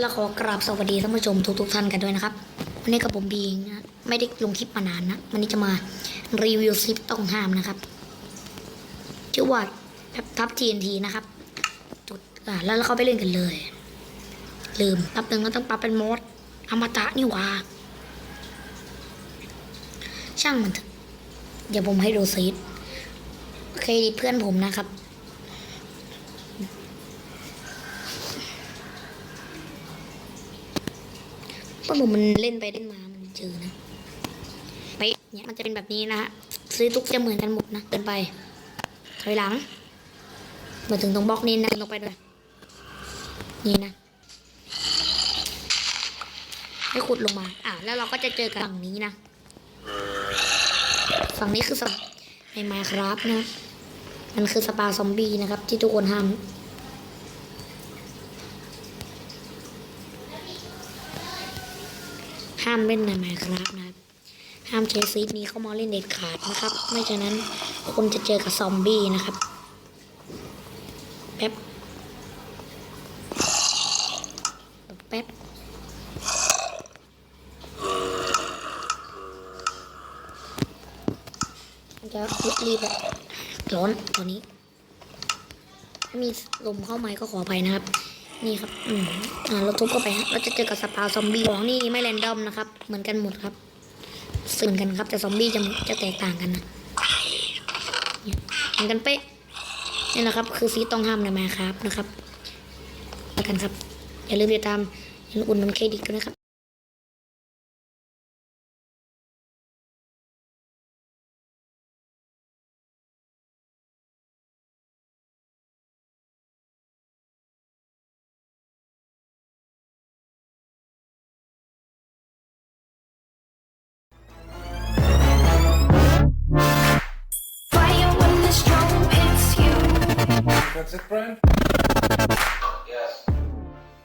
และขอกราบสวัสดีท่านผู้ชมทุกๆท่านกันด้วยนะครับ วันนี้กับผมบีงนะไม่ได้ลงคลิปมานานนะ วันนี้จะมารีวิวซิปต้องห้ามนะครับชื่อว่าทับ TNT นะครับ จุดอ่าแล้วเราเข้าไปเล่นกันเลย ลืมทับหนึ่งก็ต้องปรับเป็นโหมดอมตะนี่หว่า ช่างมันเถอะเดี๋ยวผมให้ดูซีดเครดิตเพื่อนผมนะครับ เมื่อผมมันเล่นไปเล่นมามันเจอนะไปเนี่ยมันจะเป็นแบบนี้นะฮะซื้อทุกจะเหมือนกันหมดนะเดินไปถอยหลังมาถึงตรงบล็อกนี้นะลงไปด้วยนี่นะให้ขุดลงมาอะแล้วเราก็จะเจอกับฝั่งนี้นะฝั่งนี้คือสปาในมาครับนะ มันคือสปาซอมบี้นะครับ ที่ทุกคนห้าม ห้ามเล่นในไมครับนะครับห้ามใช้ซีดนี้เข้ามาเล่นเด็ดขาดนะครับ ไม่ฉะนั้นคนจะเจอกับซอมบี้นะครับแป๊บแป๊บจะรีบๆอะร้อนตัวนี้ ถ้ามีลมเข้ามาก็ขออภัยนะครับ นี่ครับ อืมอ่า เราทุบเข้าไปฮะเราจะเจอกับสปาซอมบี้ของนี่ไม่แรนดอมนะครับ เหมือนกันหมดครับสื่อกันครับ แต่ซอมบี้จะจะแตกต่างกันนะเหมือนกันเป๊ะ นี่นะครับ คือซีต้องห้ามในมาครับนะครับแล้วกันครับ อย่าลืมติดตามอย่าลืมอุ่นนนเครดิตกันนะครับ That's it, Brian? Yes.